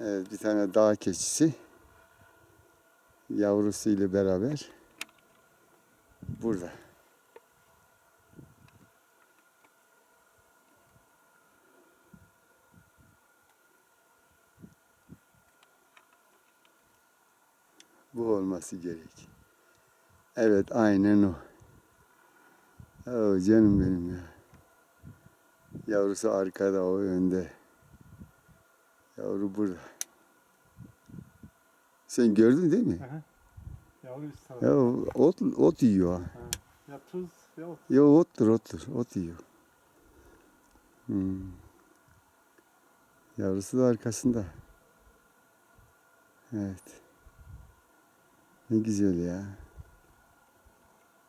Evet, bir tane dağ keçisi yavrusu ile beraber burada. Bu olması gerek. Evet, aynen o. Oo, canım benim ya. Yavrusu arkada, o önde. Yavru burada. Sen gördün değil mi? Aha. Yavru üst. Ya ot, ot yiyor. ha. Ha. Ya tuz ya ot. Ya ottur ottur. Ot yiyor. Hmm. Yavrusu da arkasında. Evet. Ne güzel ya.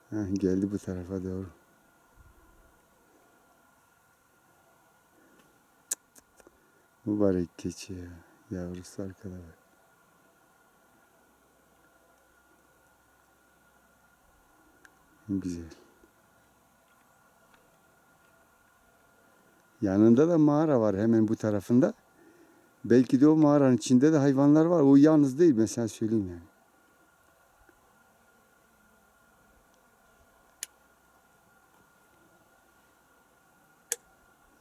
Heh, geldi bu tarafa doğru. Mübarek keçi ya. Yavrusu arkada bak. Güzel. Yanında da mağara var hemen bu tarafında. Belki de o mağaranın içinde de hayvanlar var. O yalnız değil sana söyleyeyim yani.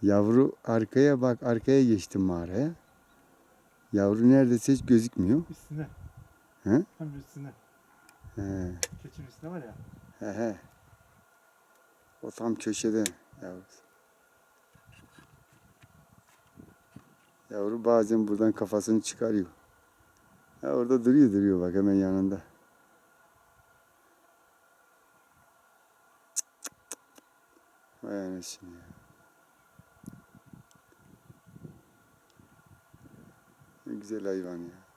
Yavru arkaya bak arkaya geçti mağaraya. Yavru neredeyse hiç gözükmüyor. Üstüne. He? Hem üstüne. He. Keçinin üstüne var ya. He he. O tam köşede yavrusu. Yavru bazen buradan kafasını çıkarıyor. Ha orada duruyor duruyor bak hemen yanında. Vay anasını ya. Güzel hayvan ya.